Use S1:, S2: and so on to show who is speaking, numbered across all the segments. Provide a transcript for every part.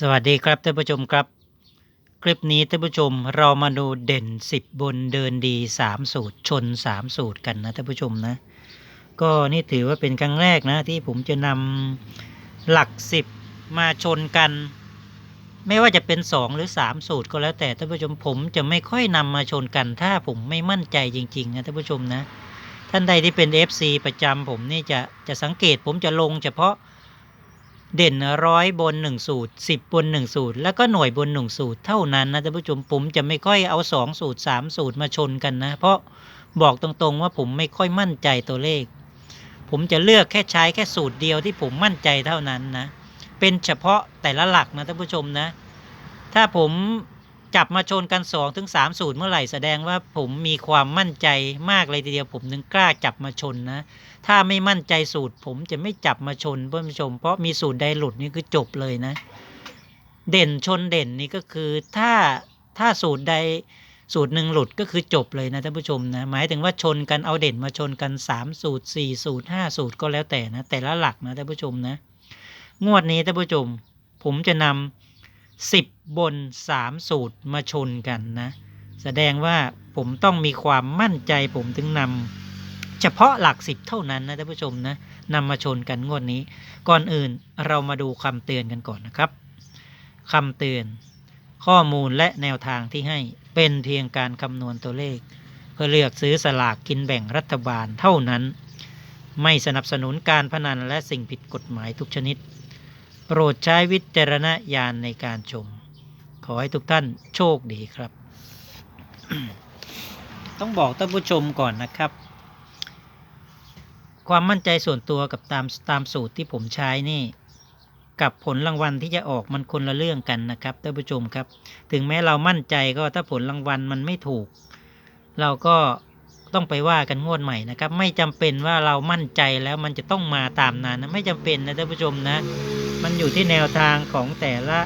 S1: สวัสดีครับท่านผู้ชมครับ คลิปนี้ท่านผู้ชมเรามาดูเด่น 10 บนเดินดี 3 สูตรชน 3 สูตรกันนะท่านผู้ชมนะ ก็นี่ถือว่าเป็นครั้งแรกนะที่ผมจะนำหลัก 10 มาชนกัน ไม่ว่าจะเป็น 2 หรือ 3 สูตรก็แล้วแต่ท่านผู้ชมผมจะไม่ค่อยนำมาชนกัน ถ้าผมไม่มั่นใจจริงๆนะท่านผู้ชมนะ ท่านใดที่เป็น FC ประจำผมนี่จะจะสังเกตผมจะลงเฉพาะ เด่นร้อยบนหนึ่งสูตรสิบบนหนึ่งสูตร แล้วก็หน่วยบนหนึ่งสูตรเท่านั้นนะท่านผู้ชมผมจะไม่ค่อยเอาสองสูตรสามสูตรมาชนกันนะ เพราะบอกตรงๆว่าผมไม่ค่อยมั่นใจตัวเลข ผมจะเลือกแค่ใช้แค่สูตรเดียวที่ผมมั่นใจเท่านั้นนะ เป็นเฉพาะแต่ละหลักนะท่านผู้ชมนะ ถ้าผม จับมาชนกัน2อถึงสามสูตรเมื่อไหร่แสดงว่าผมมีความมั่นใจมากเลยทีเดียวผมถึงกล้าจับมาชนนะ ถ้าไม่มั่นใจสูตร ผมจะไม่จับมาชนเพื่อนผู้ชม เพราะมีสูตรใดหลุดนี่คือจบเลยนะ เด่นชนเด่นนี่ก็คือถ้าถ้าสูตรใดสูตรหนึ่งหลุดก็คือจบเลยนะท่านผู้ชมนะหมายถึงว่าชนกันเอาเด่นมาชนกัน 3 สูตร 4 สูตร 5 สูตรก็แล้วแต่นะแต่ละหลักนะท่านผู้ชมนะ งวดนี้ท่านผู้ชม ผมจะนำ 10 บน 3 สูตรมาชนกันนะ แสดงว่าผมต้องมีความมั่นใจผมถึงนำเฉพาะหลักสิบเท่านั้นนะท่านผู้ชมนะนำมาชนกันงวดนี้ ก่อนอื่นเรามาดูคำเตือนกันก่อนนะครับคำเตือน ข้อมูลและแนวทางที่ให้เป็นเพียงการคำนวณตัวเลข เพื่อเลือกซื้อสลากกินแบ่งรัฐบาลเท่านั้น ไม่สนับสนุนการพนันและสิ่งผิดกฎหมายทุกชนิด โปรดใช้วิจารณญาณในการชม ขอให้ทุกท่านโชคดีครับ ต้องบอกท่านผู้ชมก่อนนะครับ ความมั่นใจส่วนตัวกับตามตามสูตรที่ผมใช้นี่กับผลรางวัลที่จะออกมันคนละเรื่องกันนะครับท่านผู้ชมครับ ถึงแม้เรามั่นใจก็ถ้าผลรางวัลมันไม่ถูก เราก็ต้องไปว่ากันงวดใหม่นะครับ ไม่จำเป็นว่าเรามั่นใจแล้วมันจะต้องมาตามนั้นนะไม่จำเป็นนะท่านผู้ชมนะ มันอยู่ที่แนวทางของแต่ละ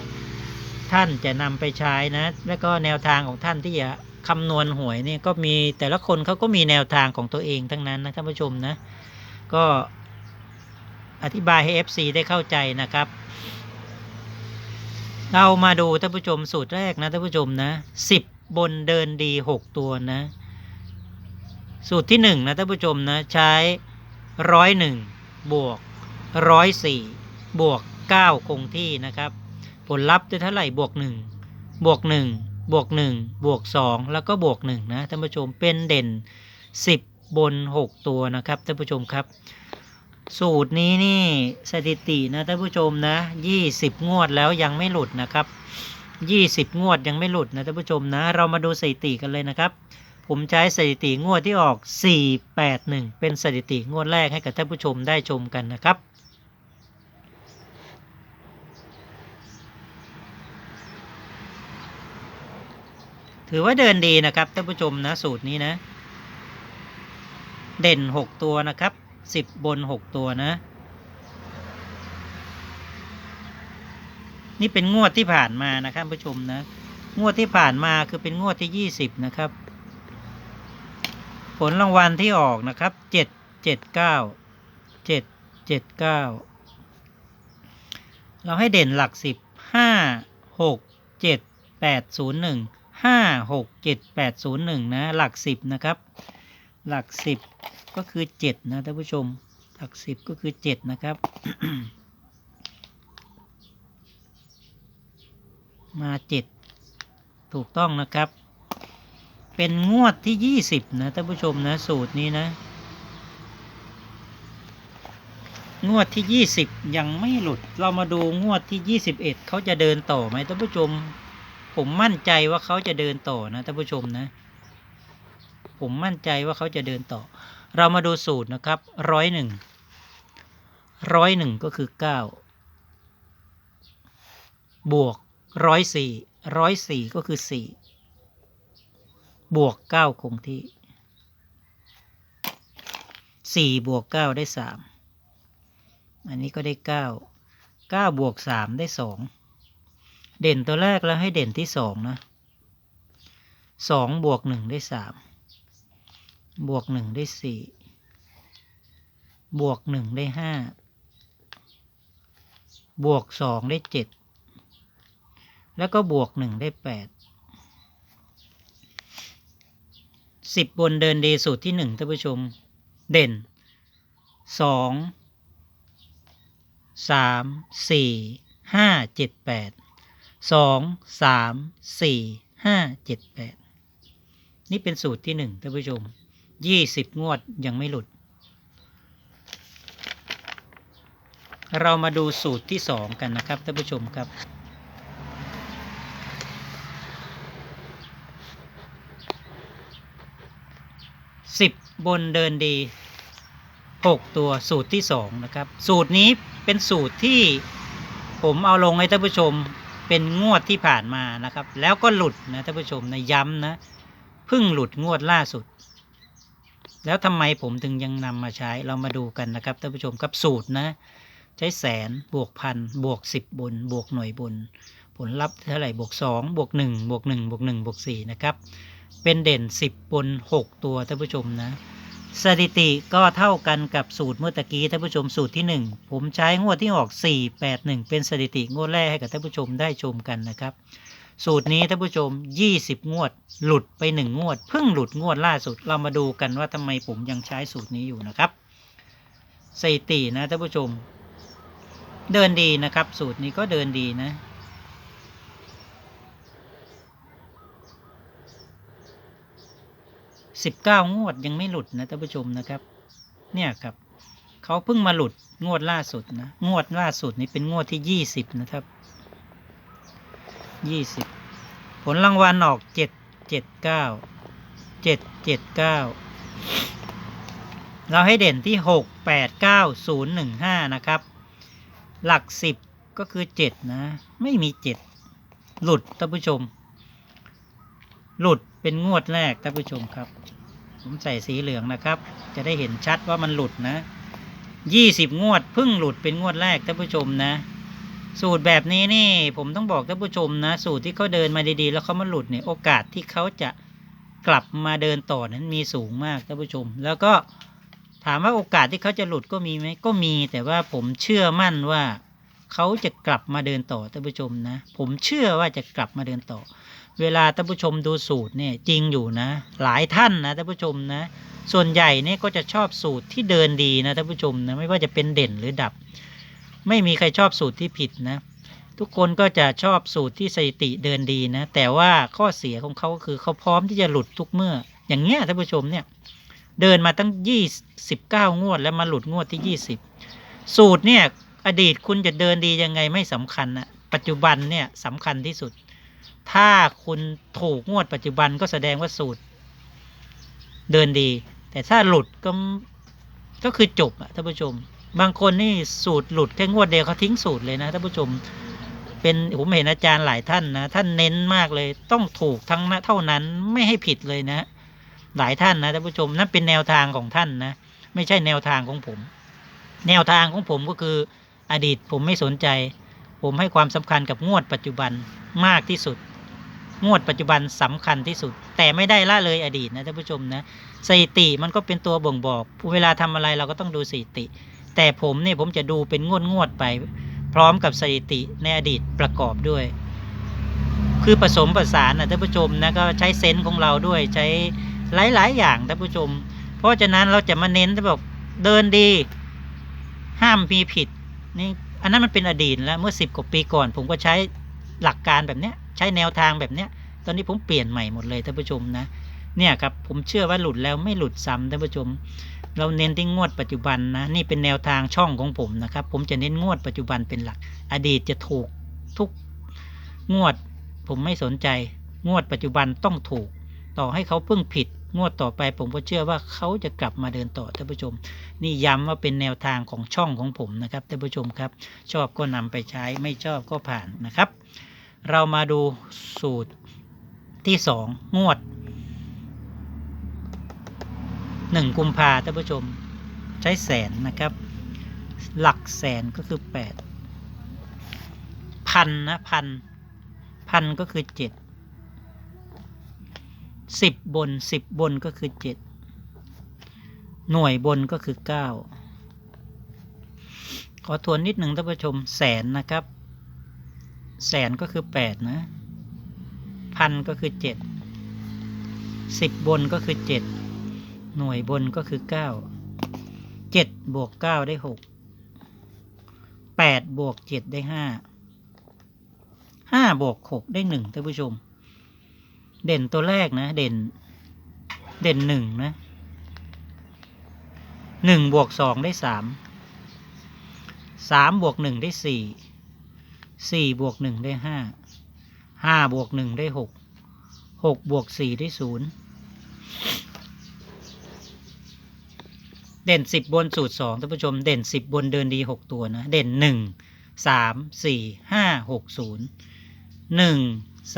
S1: ท่านจะนำไปใช้นะ แล้วก็แนวทางของท่านที่จะคำนวณหวยเนี่ยก็มีแต่ละคนเขาก็มีแนวทางของตัวเองทั้งนั้นนะท่านผู้ชมนะ ก็อธิบายให้ FC ได้เข้าใจนะครับ เรามาดูท่านผู้ชมสูตรแรกนะท่านผู้ชมนะสิบบนเดินดีหกตัวนะ สูตรที่หนึ่งนะท่านผู้ชมนะใช้ร้อยหนึ่งบวกร้อยสี่บวก เก้าคงที่นะครับ ผลลัพธ์จะเท่าไหร่บวกหนึ่งบวกหนึ่งบวกหนึ่งบวกสองแล้วก็บวกหนึ่งนะท่านผู้ชมเป็นเด่นสิบบนหกตัวนะครับท่านผู้ชมครับ สูตรนี้นี่สถิตินะท่านผู้ชมนะยี่สิบงวดแล้วยังไม่หลุดนะครับยี่สิบงวดยังไม่หลุดนะท่านผู้ชมนะ เรามาดูสถิติกันเลยนะครับผมใช้สถิติงวดที่ออก 481 เป็นสถิติงวดแรกให้กับท่านผู้ชมได้ชมกันนะครับ ถือว่าเดินดีนะครับท่านผู้ชมนะสูตรนี้นะ เด่น 6 ตัวนะครับ 10 บน 6 ตัวนะ นี่เป็นงวดที่ผ่านมานะครับผู้ชมนะ งวดที่ผ่านมาคือเป็นงวดที่ 20 นะครับ ผลรางวัลที่ออกนะครับ 7 7 9 7 7 9 เราให้เด่นหลัก 10 5 6 7 8 0 1 5 6 7 8 0 1 นะ หลัก 10 นะครับ หลัก 10 ก็คือ 7 นะท่านผู้ชม หลัก 10 ก็คือ 7 นะครับ มา 7 ถูกต้องนะครับ เป็นงวดที่ 20 นะท่านผู้ชมนะ สูตรนี้นะ งวดที่ 20 ยังไม่หลุด เรามาดูงวดที่ 21 เขาจะเดินต่อไหมท่านผู้ชม ผมมั่นใจว่าเขาจะเดินต่อนะท่านผู้ชมนะ ผมมั่นใจว่าเขาจะเดินต่อ เรามาดูสูตรนะครับร้อยหนึ่งร้อยหนึ่งก็คือเก้าบวกร้อยสี่ร้อยสี่ก็คือสี่บวกเก้าคงที่สี่บวกเก้าได้สามอันนี้ก็ได้เก้าเก้าบวกสามได้สอง เด่นตัวแรกแล้วให้เด่นที่สองนะสองบวกหนึ่งได้สามบวกหนึ่งได้สี่บวกหนึ่งได้ห้าบวกสองได้เจ็ดแล้วก็บวกหนึ่งได้แปดสิบบนเดินดีสูตรที่หนึ่งท่านผู้ชม เด่นสองสามสี่ห้าเจ็ดแปด สองสามสี่ห้าเจ็ดแปดนี่เป็นสูตรที่หนึ่งท่านผู้ชมยี่สิบงวดยังไม่หลุด เรามาดูสูตรที่สองกันนะครับท่านผู้ชมครับสิบบนเดินดีหกตัวสูตรที่สองนะครับ สูตรนี้เป็นสูตรที่ผมเอาลงให้ท่านผู้ชม เป็นงวดที่ผ่านมานะครับ แล้วก็หลุดนะท่านผู้ชมนะย้ำนะเพิ่งหลุดงวดล่าสุด แล้วทำไมผมถึงยังนำมาใช้เรามาดูกันนะครับท่านผู้ชมครับสูตรนะ ใช้แสนบวกพันบวกสิบบน บวกหน่วยบน ผลลัพธ์เท่าไหร่บวกสองบวกหนึ่งบวกหนึ่งบวกหนึ่งบวกสี่นะครับ เป็นเด่นสิบบนหกตัวท่านผู้ชมนะ สถิติก็เท่ากันกับสูตรเมื่อตะกี้ท่านผู้ชมสูตรที่หนึ่งผมใช้งวดที่ออกสี่แปดหนึ่งเป็นสถิติงวดแรกให้กับท่านผู้ชมได้ชมกันนะครับ สูตรนี้ท่านผู้ชมยี่สิบงวด หลุดไปหนึ่งงวด เพิ่งหลุดงวดล่าสุดเรามาดูกันว่าทำไมผมยังใช้สูตรนี้อยู่นะครับสถิตินะท่านผู้ชม เดินดีนะครับ สูตรนี้ก็เดินดีนะ สิบเก้างวดยังไม่หลุดนะท่านผู้ชมนะครับ เนี่ยครับเขาเพิ่งมาหลุดงวดล่าสุดนะงวดล่าสุดนี้เป็นงวดที่ยี่สิบนะครับยี่สิบผลรางวัลออกเจ็ดเจ็ดเก้าเจ็ดเจ็ดเก้าเราให้เด่นที่หกแปดเก้าศูนย์หนึ่งห้านะครับ หลักสิบก็คือเจ็ดนะ ไม่มีเจ็ดหลุดท่านผู้ชม หลุดเป็นงวดแรกท่านผู้ชมครับ ผมใส่สีเหลืองนะครับ จะได้เห็นชัดว่ามันหลุดนะยี่สิบงวดเพิ่งหลุดเป็นงวดแรกท่านผู้ชมนะ สูตรแบบนี้นี่ ผมต้องบอกท่านผู้ชมนะ สูตรที่เขาเดินมาดีๆ แล้วเขามาหลุดเนี่ยโอกาสที่เขาจะกลับมาเดินต่อนั้นมีสูงมากท่านผู้ชม แล้วก็ถามว่าโอกาสที่เขาจะหลุดก็มีไหมก็มี แต่ว่าผมเชื่อมั่นว่าเขาจะกลับมาเดินต่อท่านผู้ชมนะ ผมเชื่อว่าจะกลับมาเดินต่อ เวลาท่านผู้ชมดูสูตรเนี่ยจริงอยู่นะ หลายท่านนะท่านผู้ชมนะ ส่วนใหญ่เนี่ยก็จะชอบสูตรที่เดินดีนะท่านผู้ชมนะไม่ว่าจะเป็นเด่นหรือดับ ไม่มีใครชอบสูตรที่ผิดนะ ทุกคนก็จะชอบสูตรที่สถิติเดินดีนะ แต่ว่าข้อเสียของเขาก็คือเขาพร้อมที่จะหลุดทุกเมื่อ อย่างเงี้ยท่านผู้ชมเนี่ยเดินมาตั้งยี่สิบเก้างวด แล้วมาหลุดงวดที่ยี่สิบสูตรเนี่ยอดีตคุณจะเดินดียังไงไม่สำคัญนะปัจจุบันเนี่ยสำคัญที่สุด ถ้าคุณถูกงวดปัจจุบันก็แสดงว่าสูตร เดินดี แต่ถ้าหลุดก็ก็คือจบอะท่านผู้ชม บางคนนี่สูตรหลุดแค่งวดเดียวเขาทิ้งสูตรเลยนะท่านผู้ชม เป็นผมเห็นอาจารย์หลายท่านนะท่านเน้นมากเลยต้องถูกทั้งนะเท่านั้นไม่ให้ผิดเลยนะ หลายท่านนะท่านผู้ชมนั่นเป็นแนวทางของท่านนะไม่ใช่แนวทางของผม แนวทางของผมก็คืออดีตผมไม่สนใจ ผมให้ความสำคัญกับงวดปัจจุบันมากที่สุด งวดปัจจุบันสำคัญที่สุด แต่ไม่ได้ละเลยอดีตนะท่านผู้ชมนะสถิติมันก็เป็นตัวบ่งบอกเวลาทำอะไรเราก็ต้องดูสถิติ แต่ผมเนี่ยผมจะดูเป็นงวดงวดไป พร้อมกับสถิติในอดีตประกอบด้วย คือผสมผสานนะท่านผู้ชมนะก็ใช้เซนส์ของเราด้วยใช้หลาย ๆ อย่างท่านผู้ชม เพราะฉะนั้นเราจะมาเน้นที่แบบเดินดี ห้ามมีผิดนี่อันนั้นมันเป็นอดีตแล้วเมื่อสิบกว่าปีก่อน ผมก็ใช้หลักการแบบเนี้ย ใช้แนวทางแบบเนี้ย ตอนนี้ผมเปลี่ยนใหม่หมดเลยท่านผู้ชมนะ เนี่ยครับผมเชื่อว่าหลุดแล้วไม่หลุดซ้ำท่านผู้ชม เราเน้นที่งวดปัจจุบันนะ นี่เป็นแนวทางช่องของผมนะครับ ผมจะเน้นงวดปัจจุบันเป็นหลัก อดีตจะถูกทุกงวด ผมไม่สนใจ งวดปัจจุบันต้องถูก ต่อให้เขาเพิ่งผิดงวดต่อไปผมก็เชื่อว่าเขาจะกลับมาเดินต่อท่านผู้ชม นี่ย้ำว่าเป็นแนวทางของช่องของผมนะครับท่านผู้ชมครับ ชอบก็นำไปใช้ไม่ชอบก็ผ่านนะครับ เรามาดูสูตรที่สองงวดหนึ่งกุมภาท่านผู้ชมใช้แสนนะครับ หลักแสนก็คือแปดพันนะพันพันก็คือเจ็ดสิบบนสิบบนก็คือเจ็ดหน่วยบนก็คือเก้าขอทวนนิดหนึ่งท่านผู้ชมแสนนะครับ แสนก็คือแปดนะ พันก็คือเจ็ดสิบบนก็คือเจ็ดหน่วยบนก็คือเก้าเจ็ดบวกเก้าได้หกแปดบวกเจ็ดได้ห้าห้าบวกหกได้หนึ่งท่านผู้ชม เด่นตัวแรกนะ เด่น เด่นหนึ่งนะหนึ่งบวกสองได้สามสามบวกหนึ่งได้สี่ สี่บวกหนึ่งได้ห้าห้าบวกหนึ่งได้หกหกบวกสี่ได้ศูนย์เด่นสิบบนสูตรสองท่านผู้ชม เด่นสิบบนเดินดีหกตัวนะ เด่นหนึ่งสามสี่ห้าหกศูนย์หนึ่ง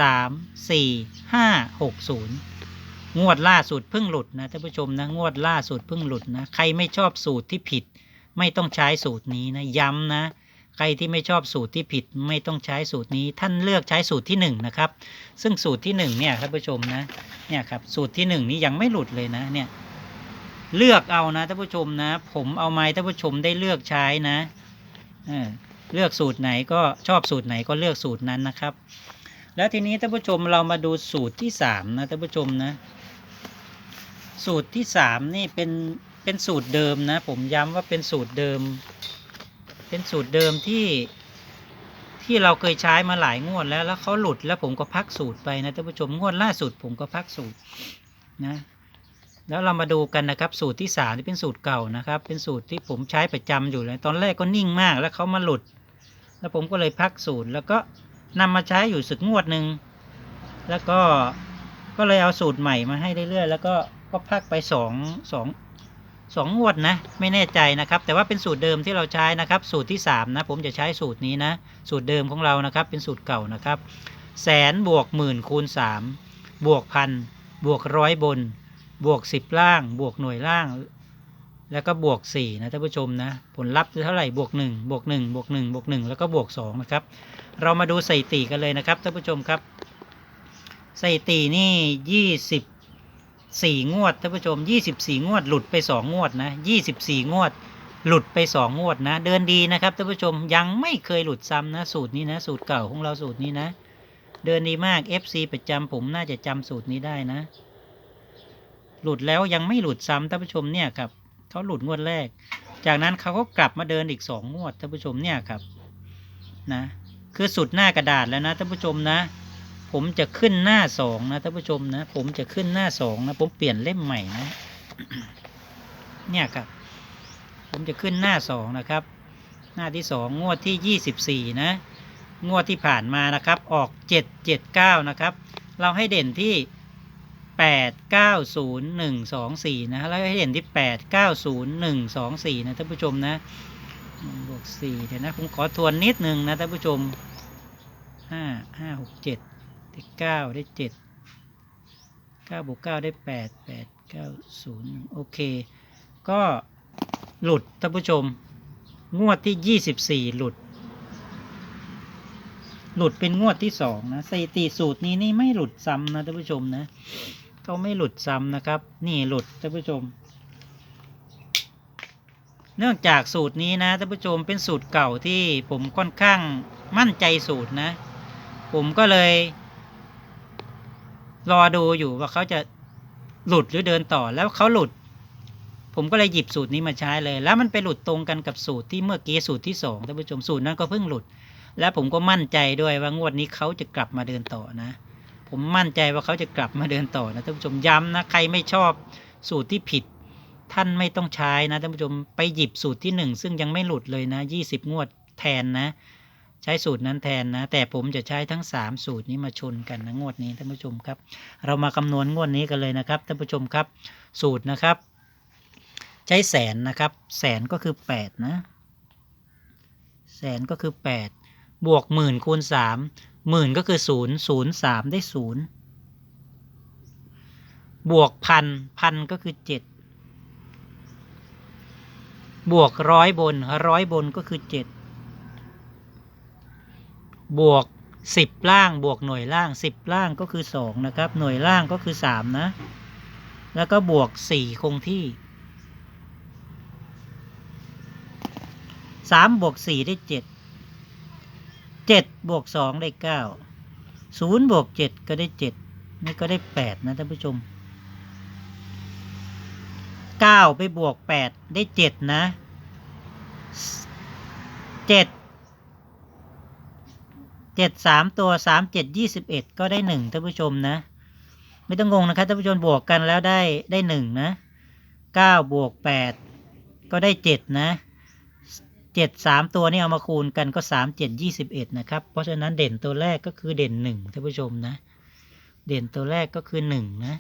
S1: สามสี่ห้าหกศูนย์งวดล่าสุดเพิ่งหลุดนะท่านผู้ชมนะ งวดล่าสุดเพิ่งหลุดนะ ใครไม่ชอบสูตรที่ผิด ไม่ต้องใช้สูตรนี้นะ ย้ำนะ ใครที่ไม่ชอบสูตรที่ผิดไม่ต้องใช้สูตรนี้ ท่านเลือกใช้สูตรที่หนึ่งนะครับ ซึ่งสูตรที่หนึ่งเนี่ยท่านผู้ชมนะ เนี่ยครับสูตรที่หนึ่งนี้ยังไม่หลุดเลยนะ เนี่ย เลือกเอานะท่านผู้ชมนะ ผมเอาไม้ท่านผู้ชมได้เลือกใช้นะ เออเลือกสูตรไหนก็ชอบสูตรไหนก็เลือกสูตรนั้นนะครับ แล้วทีนี้ท่านผู้ชมเรามาดูสูตรที่สามนะท่านผู้ชมนะ สูตรที่สามนี่เป็นเป็นสูตรเดิมนะ ผมย้ำว่าเป็นสูตรเดิม เป็นสูตรเดิมที่ที่เราเคยใช้มาหลายงวดแล้ว แล้วเขาหลุดแล้วผมก็พักสูตรไปนะท่านผู้ชมงวดล่าสุดผมก็พักสูตรนะ แล้วเรามาดูกันนะครับ สูตรที่สามที่เป็นสูตรเก่านะครับ เป็นสูตรที่ผมใช้ประจำอยู่เลยตอนแรกก็นิ่งมาก แล้วเขามาหลุด แล้วผมก็เลยพักสูตร แล้วก็นำมาใช้อยู่สึกงวดหนึ่งแล้วก็ก็เลยเอาสูตรใหม่มาให้เรื่อยๆแล้วก็ก็พักไปสองสอง สองวดนะ ไม่แน่ใจนะครับ แต่ว่าเป็นสูตรเดิมที่เราใช้นะครับ สูตรที่สามนะ ผมจะใช้สูตรนี้นะ สูตรเดิมของเรานะครับ เป็นสูตรเก่านะครับ แสนบวกหมื่นคูณสามบวกพันบวกร้อยบน บวกสิบล่าง บวกหน่วยล่าง แล้วก็บวกสี่นะท่านผู้ชมนะ ผลลัพธ์เท่าไหร่บวกหนึ่งบวกหนึ่งบวกหนึ่งบวกหนึ่งแล้วก็บวกสองนะครับ เรามาดูสถิติกันเลยนะครับท่านผู้ชมครับสถิตินี่ยี่ สี่งวดท่านผู้ชมยี่สิบสี่งวด หลุดไปสองงวดนะยี่สิบสี่งวด หลุดไปสองงวดนะ เดินดีนะครับท่านผู้ชมยังไม่เคยหลุดซ้ำนะ สูตรนี้นะ สูตรเก่าของเราสูตรนี้นะ เดินดีมาก FC ประจำผมน่าจะจำสูตรนี้ได้นะ หลุดแล้วยังไม่หลุดซ้ำท่านผู้ชมเนี่ยครับเขาหลุดงวดแรก จากนั้นเขาก็กลับมาเดินอีกสองงวดท่านผู้ชมเนี่ยครับนะ คือสุดหน้ากระดาษแล้วนะท่านผู้ชมนะ ผมจะขึ้นหน้าสองนะท่านผู้ชมนะ ผมจะขึ้นหน้าสองนะ ผมเปลี่ยนเล่มใหม่นะ เนี่ยครับ ผมจะขึ้นหน้าสองนะครับ หน้าที่สองงวดที่ยี่สิบสี่นะ งวดที่ผ่านมานะครับ ออกเจ็ดเจ็ดเก้านะครับ เราให้เด่นที่แปดเก้าศูนย์หนึ่งสองสี่นะแล้วให้เด่นที่แปดเก้าศูนย์หนึ่งสองสี่นะท่านผู้ชมนะบวกสี่เดี๋ยวนะผมขอทวนนิดนึงนะท่านผู้ชมห้าห้าหกเจ็ด ได้เก้าได้เจ็ดเก้าบวกเก้าได้แปดแปดเก้าศูนย์โอเค ก็หลุดท่านผู้ชม งวดที่ยี่สิบสี่หลุด หลุดเป็นงวดที่สองนะสถิติสูตรนี้นี่ไม่หลุดซ้ำนะท่านผู้ชมนะเขาไม่หลุดซ้ำนะครับ นี่หลุดท่านผู้ชม เนื่องจากสูตรนี้นะท่านผู้ชมเป็นสูตรเก่าที่ผมค่อนข้างมั่นใจสูตรนะ ผมก็เลย รอดูอยู่ว่าเขาจะหลุดหรือเดินต่อแล้วเขาหลุด ผมก็เลยหยิบสูตรนี้มาใช้เลย แล้วมันไปหลุดตรงกันกับสูตรที่เมื่อกี้สูตรที่สองท่านผู้ชมสูตรนั้นก็เพิ่งหลุด และผมก็มั่นใจด้วยว่างวดนี้เขาจะกลับมาเดินต่อนะ ผมมั่นใจว่าเขาจะกลับมาเดินต่อนะท่านผู้ชมย้ำนะใครไม่ชอบสูตรที่ผิด ท่านไม่ต้องใช้นะท่านผู้ชมไปหยิบสูตรที่หนึ่งซึ่งยังไม่หลุดเลยนะยี่สิบงวดแทนนะ ใช้สูตรนั้นแทนนะ แต่ผมจะใช้ทั้งสามสูตรนี้มาชนกันนะงวดนี้ท่านผู้ชมครับ เรามาคำนวณงวดนี้กันเลยนะครับท่านผู้ชมครับ สูตรนะครับ ใช้แสนนะครับ แสนก็คือแปดนะ แสนก็คือแปดบวกหมื่นคูณสามหมื่นก็คือศูนย์ศูนย์สามได้ศูนย์บวกพันพันก็คือเจ็ดบวกร้อยบนร้อยบนก็คือเจ็ด บวกสิบล่างบวกหน่วยล่างสิบล่างก็คือสองนะครับ หน่วยล่างก็คือสามนะ แล้วก็บวกสี่คงที่สามบวกสี่ได้เจ็ดเจ็ดบวกสองได้เก้าศูนย์บวกเจ็ดก็ได้เจ็ดนี่ก็ได้แปดนะท่านผู้ชมเก้าไปบวกแปดได้เจ็ดนะเจ็ด เจ็ดสามตัวสามเจ็ดยี่สิบเอ็ดก็ได้หนึ่งท่านผู้ชมนะ ไม่ต้องงงนะครับท่านผู้ชมบวกกันแล้วได้ได้หนึ่งนะเก้าบวกแปดก็ได้เจ็ดนะเจ็ดสามตัวนี่เอามาคูณกันก็สามเจ็ดยี่สิบเอ็ดนะครับ เพราะฉะนั้นเด่นตัวแรกก็คือเด่นหนึ่งท่านผู้ชมนะ เด่นตัวแรกก็คือหนึ่งนะ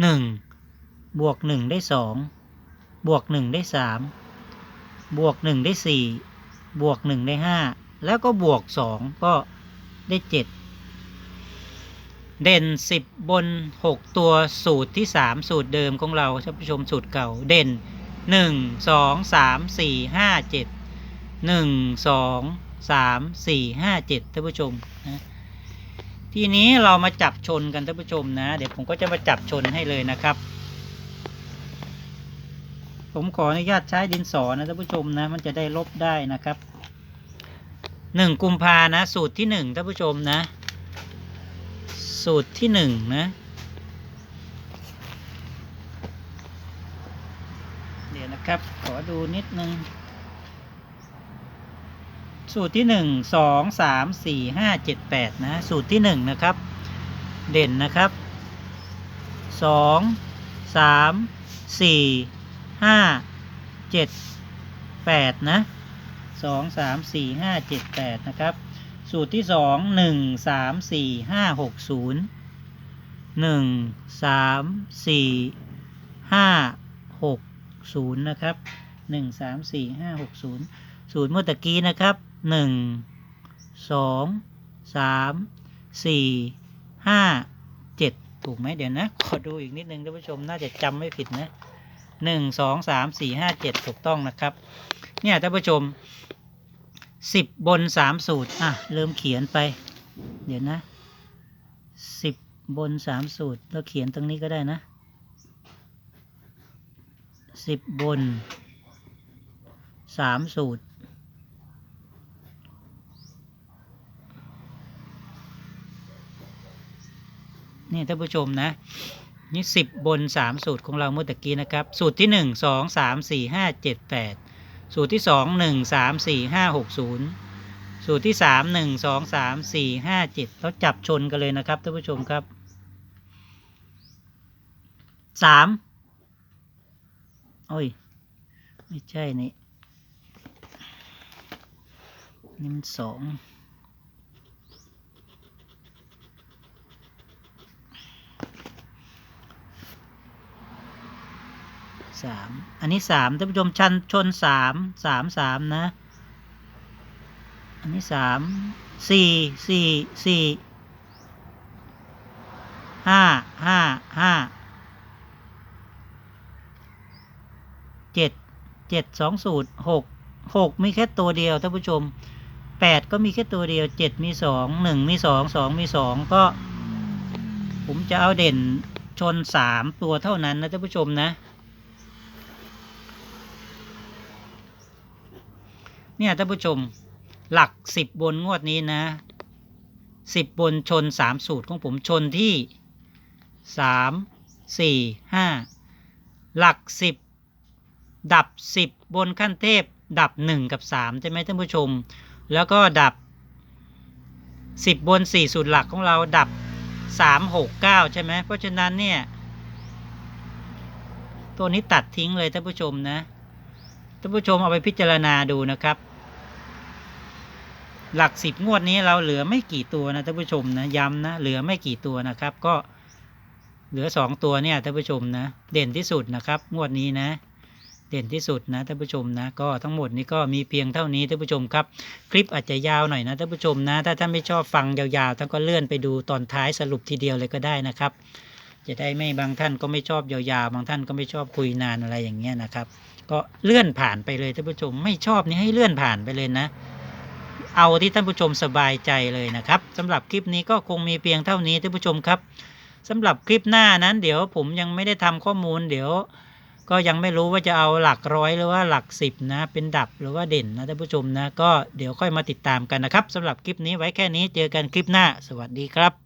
S1: หนึ่งบวกหนึ่งได้สองบวกหนึ่งได้สามบวกหนึ่งได้สี่ บวกหนึ่งได้ห้าแล้วก็บวกสองก็ได้เจ็ดเด่นสิบบนหกตัวสูตรที่สามสูตรเดิมของเราท่านผู้ชมสูตรเก่าเด่นหนึ่งสองสามสี่ห้าเจ็ดหนึ่งสองสามสี่ห้าเจ็ดท่านผู้ชมนะทีนี้เรามาจับชนกันท่านผู้ชมนะ เดี๋ยวผมก็จะมาจับชนให้เลยนะครับ ผมขออนุญาตใช้ดินสอนะท่านผู้ชมนะ มันจะได้ลบได้นะครับหนึ่งกุมภานะ สูตรที่หนึ่งท่านผู้ชมนะ สูตรที่หนึ่งนะเดี๋ยวนะครับ ขอดูนิดนึง สูตรที่หนึ่งสองสามสี่ห้าเจ็ดแปดนะ สูตรที่หนึ่งนะครับ เด่นนะครับสองสามสี่ ห้าเจ็ดแปดนะสองสามสี่ห้าเจ็ดแปดนะครับ สูตรที่สองหนึ่งสามสี่ห้าหกศูนย์หนึ่งสามสี่ห้าหกศูนย์นะครับหนึ่งสามสี่ห้าหกศูนย์สูตรเมื่อตะกี้นะครับหนึ่งสองสามสี่ห้าเจ็ดถูกไหมเดี๋ยวนะ ขอดูอีกนิดนึงท่านผู้ชมน่าจะจำไม่ผิดนะ หนึ่งสองสามสี่ห้าเจ็ดถูกต้องนะครับ เนี่ยท่านผู้ชมสิบบนสามสูตร อะ เริ่มเขียนไป เดี๋ยวนะสิบบนสามสูตรแล้วเขียนตรงนี้ก็ได้นะสิบบนสามสูตรนี่ท่านผู้ชมนะ นี่สิบบนสามสูตรของเราเมื่อตะกี้นะครับ สูตรที่หนึ่งสองสามสี่ห้าเจ็ดแปดสูตรที่สองหนึ่งสามสี่ห้าหกศูนย์สูตรที่สามหนึ่งสองสามสี่ห้าเจ็ดแล้วจับชนกันเลยนะครับท่านผู้ชมครับสามโอ้ย ไม่ใช่นี่นี่มันสอง สามอันนี้สามท่านผู้ชมชันชนสามสามสามนะ อันนี้สามสี่สี่สี่ห้าห้าห้าเจ็ดเจ็ดสองสูตรหกหกมีแค่ตัวเดียวท่านผู้ชมแปดก็มีแค่ตัวเดียวเจ็ดมีสองหนึ่งมีสองสองมีสองก็ ผมจะเอาเด่นชนสามตัวเท่านั้นนะท่านผู้ชมนะ เนี่ยท่านผู้ชมหลักสิบบนงวดนี้นะสิบบนชนสามสูตรของผมชนที่สามสี่ห้าหลักสิบดับสิบบนขั้นเทพ ดับหนึ่งกับสามใช่ไหมท่านผู้ชม แล้วก็ดับสิบบนสี่สูตรหลักของเราดับสามหกเก้าใช่ไหมเพราะฉะนั้นเนี่ย ตัวนี้ตัดทิ้งเลยท่านผู้ชมนะท่านผู้ชมเอาไปพิจารณาดูนะครับ หลักสิบงวดนี้เราเหลือไม่กี่ตัวนะท่านผู้ชมนะย้ำนะเหลือไม่กี่ตัวนะครับ ก็เหลือสองตัวเนี่ยท่านผู้ชมนะ เด่นที่สุดนะครับ งวดนี้นะ เด่นที่สุดนะท่านผู้ชมนะ ก็ทั้งหมดนี้ก็มีเพียงเท่านี้ท่านผู้ชมครับ คลิปอาจจะยาวหน่อยนะท่านผู้ชมนะ ถ้าท่านไม่ชอบฟังยาวๆท่านก็เลื่อนไปดูตอนท้ายสรุปทีเดียวเลยก็ได้นะครับ จะได้ไม่บางท่านก็ไม่ชอบยาวๆบางท่านก็ไม่ชอบคุยนานอะไรอย่างเงี้ยนะครับ ก็เลื่อนผ่านไปเลยท่านผู้ชม ไม่ชอบนี่ให้เลื่อนผ่านไปเลยนะ เอาที่ท่านผู้ชมสบายใจเลยนะครับสำหรับคลิปนี้ก็คงมีเพียงเท่านี้ท่านผู้ชมครับสำหรับคลิปหน้านั้น เดี๋ยวผมยังไม่ได้ทำข้อมูล เดี๋ยว ก็ยังไม่รู้ว่าจะเอาหลักร้อยหรือว่าหลักสิบนะ เป็นดับหรือว่าเด่นนะท่านผู้ชมนะก็เดี๋ยวค่อยมาติดตามกันนะครับสำหรับคลิปนี้ไว้แค่นี้เจอกันคลิปหน้า สวัสดีครับ